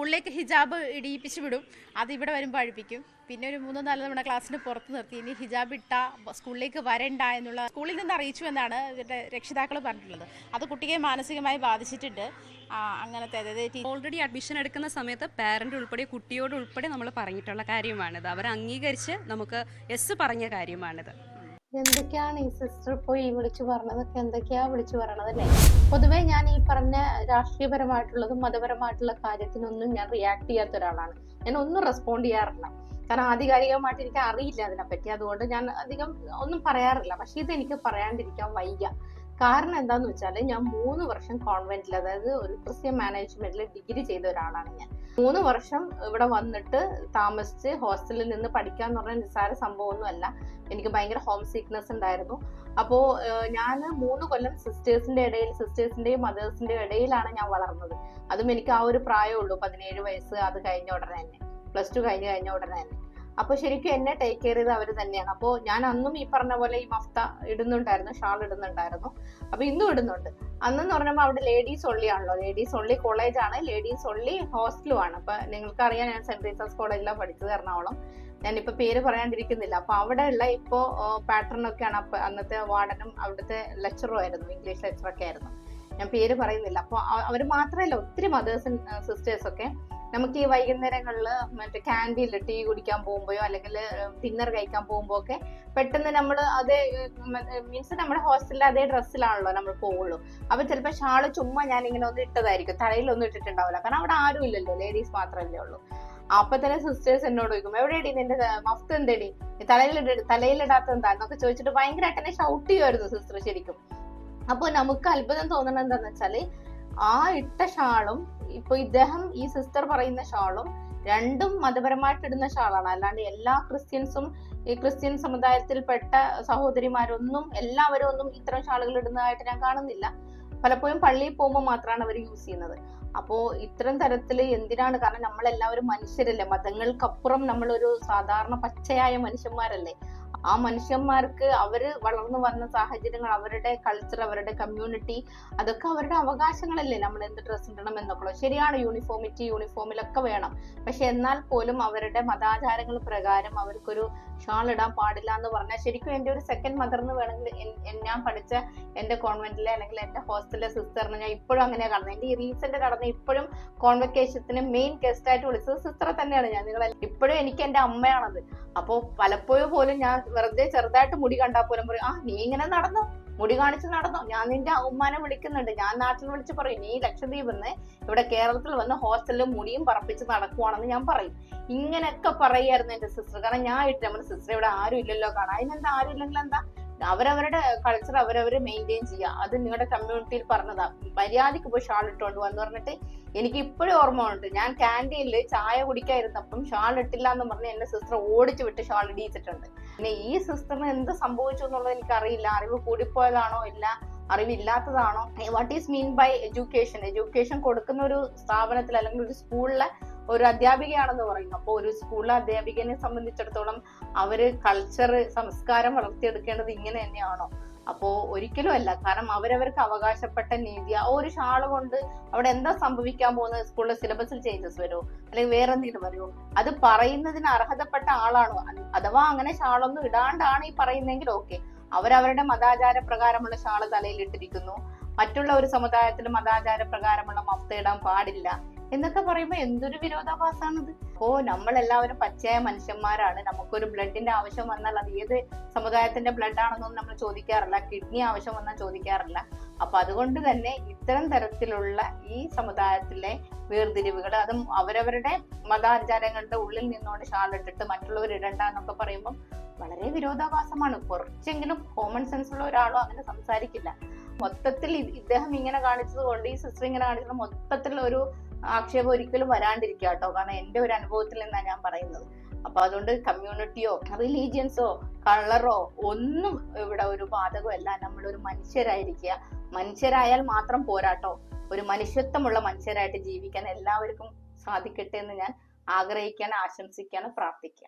സ്കൂളിലേക്ക് ഹിജാബ് ഇടിയിപ്പിച്ച് വിടും. അത് ഇവിടെ വരുമ്പോൾ അഴിപ്പിക്കും. പിന്നെ ഒരു മൂന്നോ നാലോ തവണ ക്ലാസ്സിന് പുറത്ത് നിർത്തി. ഇനി ഹിജാബ് ഇട്ട സ്കൂളിലേക്ക് വരണ്ട എന്നുള്ള സ്കൂളിൽ നിന്ന് അറിയിച്ചു എന്നാണ് ഇവരുടെ രക്ഷിതാക്കൾ പറഞ്ഞിട്ടുള്ളത്. അത് കുട്ടിയെ മാനസികമായി ബാധിച്ചിട്ടുണ്ട്. അങ്ങനത്തെ അതായത് ഓൾറെഡി അഡ്മിഷൻ എടുക്കുന്ന സമയത്ത് പാരന്റ് ഉൾപ്പെടെ കുട്ടിയോട് ഉൾപ്പെടെ നമ്മൾ പറഞ്ഞിട്ടുള്ള കാര്യമാണിത്. അവർ അംഗീകരിച്ച് നമുക്ക് എസ് പറഞ്ഞ കാര്യമാണിത്. എന്തൊക്കെയാണ് ഈ സിസ്റ്റർ പോയി വിളിച്ചു പറഞ്ഞതൊക്കെ എന്തൊക്കെയാ വിളിച്ചു പറയണത് അല്ലേ? പൊതുവെ ഞാൻ ഈ പറഞ്ഞ രാഷ്ട്രീയപരമായിട്ടുള്ളതും മതപരമായിട്ടുള്ള കാര്യത്തിനൊന്നും ഞാൻ റിയാക്ട് ചെയ്യാത്ത ഒരാളാണ്. ഞാൻ ഒന്നും റെസ്പോണ്ട് ചെയ്യാറില്ല. കാരണം ആധികാരികമായിട്ട് എനിക്ക് അറിയില്ല അതിനെപ്പറ്റി. അതുകൊണ്ട് ഞാൻ അധികം ഒന്നും പറയാറില്ല. പക്ഷെ ഇത് എനിക്ക് പറയാണ്ടിരിക്കാൻ വയ്യ. കാരണം എന്താന്ന് വെച്ചാൽ ഞാൻ മൂന്ന് വർഷം കോൺവെന്റിൽ അതായത് ഒരു ക്രിസ്ത്യൻ മാനേജ്മെന്റിൽ ഡിഗ്രി ചെയ്ത ഒരാളാണ് ഞാൻ. മൂന്ന് വർഷം ഇവിടെ വന്നിട്ട് താമസിച്ച് ഹോസ്റ്റലിൽ നിന്ന് പഠിക്കുക എന്ന് പറഞ്ഞ നിസ്സാര സംഭവമൊന്നുമല്ല. എനിക്ക് ഭയങ്കര ഹോം സിക്നെസ് ഉണ്ടായിരുന്നു. അപ്പോ ഞാൻ മൂന്ന് കൊല്ലം സിസ്റ്റേഴ്സിന്റെ ഇടയിൽ സിസ്റ്റേഴ്സിന്റെയും മദേഴ്സിന്റെയും ഇടയിലാണ് ഞാൻ വളർന്നത്. അതും എനിക്ക് ആ ഒരു പ്രായമുള്ളൂ പതിനേഴ് വയസ്സ് അത് കഴിഞ്ഞ ഉടനെ തന്നെ. പ്ലസ് ടു കഴിഞ്ഞ് കഴിഞ്ഞ ഉടനെ തന്നെ. അപ്പൊ ശരിക്കും എന്നെ ടേക്ക് കെയർ ചെയ്ത് അവർ തന്നെയാണ്. അപ്പോൾ ഞാൻ അന്നും ഈ പറഞ്ഞ പോലെ ഈ മഫ്ത ഇടുന്നുണ്ടായിരുന്നു ഷാൾ ഇടുന്നുണ്ടായിരുന്നു. അപ്പൊ ഇന്നും ഇടുന്നുണ്ട്. അന്നെന്ന് പറഞ്ഞപ്പോൾ അവിടെ ലേഡീസ് ഒള്ളിയാണല്ലോ ലേഡീസ് ഒള്ളി കോളേജാണ് ലേഡീസ് ഒള്ളി അപ്പൊ നിങ്ങൾക്കറിയാം ഞാൻ സെന്റ് റീസസ് കോളേജിലാണ് പഠിച്ചത് എറണാകുളം. ഞാനിപ്പോ പേര് പറയാണ്ടിരിക്കുന്നില്ല. അപ്പൊ അവിടെയുള്ള ഇപ്പോ പാറ്റേൺ ഒക്കെയാണ് അപ്പൊ അന്നത്തെ വാർഡനും അവിടുത്തെ ലെക്ചറും ആയിരുന്നു ഇംഗ്ലീഷ് ലെക്ചറൊക്കെ ആയിരുന്നു. ഞാൻ പേര് പറയുന്നില്ല. അപ്പൊ അവർ മാത്രമല്ല ഒത്തിരി മദേഴ്സ് സിസ്റ്റേഴ്സ് ഒക്കെ നമുക്ക് ഈ വൈകുന്നേരങ്ങളിൽ മറ്റേ ക്യാന്റീനിൽ ടീ കുടിക്കാൻ പോകുമ്പോഴോ അല്ലെങ്കിൽ ഡിന്നർ കഴിക്കാൻ പോകുമ്പോ ഒക്കെ പെട്ടെന്ന് നമ്മൾ അതേ മീൻസ് നമ്മുടെ ഹോസ്റ്റലിലെ അതേ ഡ്രസ്സിലാണല്ലോ നമ്മൾ പോകുള്ളൂ അപ്പൊ ചിലപ്പോൾ ഷാൾ ചുമ്മാ ഞാൻ ഇങ്ങനെ ഒന്ന് ഇട്ടതായിരിക്കും. തലയിൽ ഒന്നും ഇട്ടിട്ടുണ്ടാവില്ല. കാരണം അവിടെ ആരും ഇല്ലല്ലോ. ലേഡീസ് മാത്രമല്ലേ ഉള്ളൂ. അപ്പൊ തന്നെ സിസ്റ്റേഴ്സ് എന്നോട് ചോദിക്കും എവിടെയടി നിന്റെ മഫ്ത് എന്തേടി? തലയിൽ തലയിലിടാത്ത എന്താ? എന്നൊക്കെ ചോദിച്ചിട്ട് ഭയങ്കരമായിട്ട് എന്നെ ഷൗട്ട് ചെയ്യുമായിരുന്നു സിസ്റ്റർ ശരിക്കും. അപ്പൊ നമുക്ക് അത്ഭുതം തോന്നണം എന്താന്ന് വെച്ചാൽ ആ ഇട്ട ഷാളും ഇപ്പൊ ഇദ്ദേഹം ഈ സിസ്റ്റർ പറയുന്ന ഷാളും രണ്ടും മതപരമായിട്ട് ഇടുന്ന ഷാളാണ്. അല്ലാണ്ട് എല്ലാ ക്രിസ്ത്യൻസും ഈ ക്രിസ്ത്യൻ സമുദായത്തിൽപ്പെട്ട സഹോദരിമാരൊന്നും എല്ലാവരും ഒന്നും ഇത്തരം ഷാളുകൾ ഇടുന്നതായിട്ട് ഞാൻ കാണുന്നില്ല. പലപ്പോഴും പള്ളിയിൽ പോകുമ്പോൾ മാത്രമാണ് അവർ യൂസ് ചെയ്യുന്നത്. അപ്പോ ഇത്തരം തരത്തിൽ എന്തിനാണ്? കാരണം നമ്മളെല്ലാവരും മനുഷ്യരല്ലേ. മതങ്ങൾക്കപ്പുറം നമ്മളൊരു സാധാരണ പച്ചയായ മനുഷ്യന്മാരല്ലേ. ആ മനുഷ്യന്മാർക്ക് അവർ വളർന്നു വന്ന സാഹചര്യങ്ങൾ അവരുടെ കൾച്ചർ അവരുടെ കമ്മ്യൂണിറ്റി അതൊക്കെ അവരുടെ അവകാശങ്ങളല്ലേ. നമ്മൾ എന്ത് ഡ്രസ്സ് ഇടണം എന്നൊക്കെ ശരിയാണ് യൂണിഫോമിറ്റി യൂണിഫോമിലൊക്കെ വേണം. പക്ഷെ എന്നാൽ പോലും അവരുടെ മതാചാരങ്ങൾ പ്രകാരം അവർക്കൊരു ഷാൾ ഇടാൻ പാടില്ല എന്ന് പറഞ്ഞാൽ ശരിക്കും എന്റെ ഒരു സെക്കൻഡ് മദർ എന്ന് വേണമെങ്കിൽ ഞാൻ പഠിച്ച എന്റെ കോൺവെന്റിലെ അല്ലെങ്കിൽ എന്റെ ഹോസ്റ്റലിലെ സിസ്റ്ററിനെ ഞാൻ ഇപ്പോഴും അങ്ങനെ കാണുന്നത് എന്റെ ഈ റീസെന്റ് കടന്ന് ഇപ്പോഴും കോൺവെക്കേഷത്തിന് മെയിൻ ഗസ്റ്റ് ആയിട്ട് വിളിച്ചത് സിസ്റ്ററെ തന്നെയാണ് ഞാൻ. നിങ്ങൾ ഇപ്പോഴും എനിക്ക് എന്റെ അമ്മയാണത്. അപ്പോ പലപ്പോഴും പോലും ഞാൻ വെറുതെ ചെറുതായിട്ട് മുടി കണ്ടാൽ പോലും പറയും ആ നീ ഇങ്ങനെ നടന്നോ? മുടി കാണിച്ച് നടന്നോ? ഞാൻ നിന്റെ ഉമ്മാനെ വിളിക്കുന്നുണ്ട്. ഞാൻ നാട്ടിൽ വിളിച്ച് പറയും നീ ലക്ഷദ്വീപ് നിന്ന് ഇവിടെ കേരളത്തിൽ വന്ന് ഹോസ്റ്റലിൽ മുടിയും പറപ്പിച്ച് നടക്കുവാണെന്ന് ഞാൻ പറയും. ഇങ്ങനെയൊക്കെ പറയായിരുന്നു എന്റെ സിസ്റ്റർ കാരണം ഞാൻ ഇട്ട് നമ്മുടെ സിസ്റ്റർ ഇവിടെ ആരും ഇല്ലല്ലോ കാണാൻ. അതിനെന്താ ആരും ഇല്ലെങ്കിൽ എന്താ അവരവരുടെ കൾച്ചർ അവരവർ മെയിന്റെയിൻ ചെയ്യുക. അത് നിങ്ങളുടെ കമ്മ്യൂണിറ്റിയിൽ പറഞ്ഞതാ. മര്യാദയ്ക്ക് പോയി ഷാൾ ഇട്ടുകൊണ്ട് വന്ന് പറഞ്ഞിട്ട് എനിക്ക് ഇപ്പോഴും ഓർമ്മ ഉണ്ട് ഞാൻ ക്യാന്റീനിൽ ചായ കുടിക്കാതിരുന്നപ്പം ഷാൾ ഇട്ടില്ല എന്ന് പറഞ്ഞ് എന്റെ സിസ്റ്റർ ഓടിച്ചു വിട്ട് ഷാൾ ഇടിയിച്ചിട്ടുണ്ട്. പിന്നെ ഈ സിസ്റ്ററിന് എന്ത് സംഭവിച്ചു എന്നുള്ളത് എനിക്ക് അറിയില്ല അറിവ് കൂടിപ്പോയതാണോ ഇല്ല? അറിവില്ലാത്തതാണോ? What is mean by education education കൊടുക്കുന്ന ഒരു സ്ഥാപനത്തിൽ അല്ലെങ്കിൽ ഒരു സ്കൂളിലെ ഒരു അധ്യാപികയാണെന്ന് പറയുന്നു. അപ്പോൾ ഒരു സ്കൂളിലെ അധ്യാപികനെ സംബന്ധിച്ചിടത്തോളം അവർ കൾച്ചർ സംസ്കാരം വളർത്തിയെടുക്കേണ്ടത് ഇങ്ങനെ തന്നെയാണോ? അപ്പോ ഒരിക്കലും അല്ല. കാരണം അവരവർക്ക് അവകാശപ്പെട്ട നീതി ആ ഒരു ഷാൾ കൊണ്ട് അവിടെ എന്താ സംഭവിക്കാൻ പോകുന്നത്? സ്കൂളിലെ സിലബസിൽ ചേഞ്ചസ് വരുമോ? അല്ലെങ്കിൽ വേറെ എന്തെങ്കിലും വരുമോ? അത് പറയുന്നതിന് അർഹതപ്പെട്ട ആളാണോ? അഥവാ അങ്ങനെ ഷാളൊന്നും ഇടാണ്ടാണ് ഈ പറയുന്നെങ്കിൽ ഓക്കെ അവരവരുടെ മതാചാര പ്രകാരമുള്ള ഷാൾ തലയിൽ ഇട്ടിരിക്കുന്നു. മറ്റുള്ള ഒരു സമുദായത്തിൽ മതാചാര പ്രകാരമുള്ള മഫ്ത ഇടാൻ പാടില്ല. എന്നൊക്കെ പറയുമ്പോൾ എന്തൊരു വിരോധാഭാസമാണിത് ഓ നമ്മളെല്ലാവരും പച്ചയായ മനുഷ്യന്മാരാണ്. നമുക്കൊരു ബ്ലഡിന്റെ ആവശ്യം വന്നാൽ അത് ഏത് സമുദായത്തിന്റെ ബ്ലഡ് ആണെന്നൊന്നും നമ്മൾ ചോദിക്കാറില്ല. കിഡ്നി ആവശ്യം വന്നാൽ ചോദിക്കാറില്ല. അപ്പൊ അതുകൊണ്ട് തന്നെ ഇത്തരം തരത്തിലുള്ള ഈ സമുദായത്തിലെ വേർതിരിവുകൾ അതും അവരവരുടെ മതാചാരങ്ങളുടെ ഉള്ളിൽ നിന്നുകൊണ്ട് ഷാളിട്ടിട്ട് മറ്റുള്ളവർ ഇടണ്ട എന്നൊക്കെ പറയുമ്പോൾ വളരെ വിരോധാഭാസമാണ്. കുറച്ചെങ്കിലും കോമൺ സെൻസ് ഉള്ള ഒരാളും അങ്ങനെ സംസാരിക്കില്ല. മൊത്തത്തിൽ ഇദ്ദേഹം ഇങ്ങനെ കാണിച്ചത് കൊണ്ട് ഈ സിസ്റ്റർ ഇങ്ങനെ കാണിച്ചത് മൊത്തത്തിൽ ഒരു ആക്ഷേപം ഒരിക്കലും വരാണ്ടിരിക്കുക കേട്ടോ. കാരണം എന്റെ ഒരു അനുഭവത്തിൽ നിന്നാണ് ഞാൻ പറയുന്നത്. അപ്പൊ അതുകൊണ്ട് കമ്മ്യൂണിറ്റിയോ റിലീജിയൻസോ കളറോ ഒന്നും ഇവിടെ ഒരു ബാധകമല്ല. നമ്മളൊരു മനുഷ്യരായിരിക്കുക. മനുഷ്യരായാൽ മാത്രം പോരാട്ടോ ഒരു മനുഷ്യത്വമുള്ള മനുഷ്യരായിട്ട് ജീവിക്കാൻ എല്ലാവർക്കും സാധിക്കട്ടെ എന്ന് ഞാൻ ആഗ്രഹിക്കാൻ ആശംസിക്കാൻ പ്രാർത്ഥിക്കാം